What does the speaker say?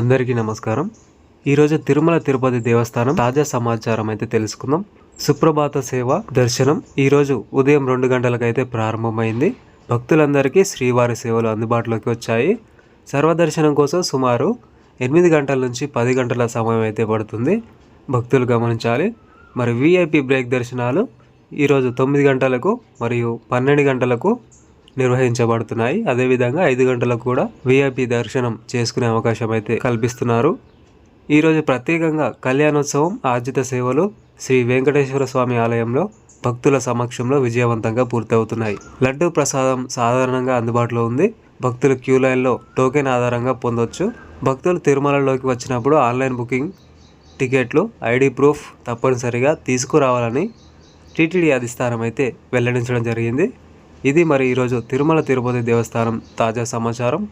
అందరికీ నమస్కారం. ఈరోజు తిరుమల తిరుపతి దేవస్థానం తాజా సమాచారం అయితే తెలుసుకుందాం. సుప్రభాత సేవ దర్శనం ఈరోజు ఉదయం రెండు గంటలకైతే ప్రారంభమైంది. భక్తులందరికీ శ్రీవారి సేవలు అందుబాటులోకి వచ్చాయి. సర్వదర్శనం కోసం సుమారు ఎనిమిది గంటల నుంచి పది గంటల సమయం అయితే పడుతుంది. భక్తులు గమనించాలి. మరి విఐపి బ్రేక్ దర్శనాలు ఈరోజు తొమ్మిది గంటలకు మరియు పన్నెండు గంటలకు నిర్వహించబడుతున్నాయి. అదేవిధంగా ఐదు గంటలకు కూడా విఐపి దర్శనం చేసుకునే అవకాశం అయితే కల్పిస్తున్నారు. ఈరోజు ప్రత్యేకంగా కళ్యాణోత్సవం ఆర్జిత సేవలు శ్రీ వెంకటేశ్వర స్వామి ఆలయంలో భక్తుల సమక్షంలో విజయవంతంగా పూర్తవుతున్నాయి. లడ్డూ ప్రసాదం సాధారణంగా అందుబాటులో ఉంది. భక్తులు క్యూ లైన్లో టోకెన్ ఆధారంగా పొందొచ్చు. భక్తులు తిరుమలలోకి వచ్చినప్పుడు ఆన్లైన్ బుకింగ్ టికెట్లు ఐడి ప్రూఫ్ తప్పనిసరిగా తీసుకురావాలని టీటీడీ అధిష్టానం అయితే వెల్లడించడం జరిగింది. ఇది మరి ఈరోజు తిరుమల తిరుపతి దేవస్థానం తాజా సమాచారం.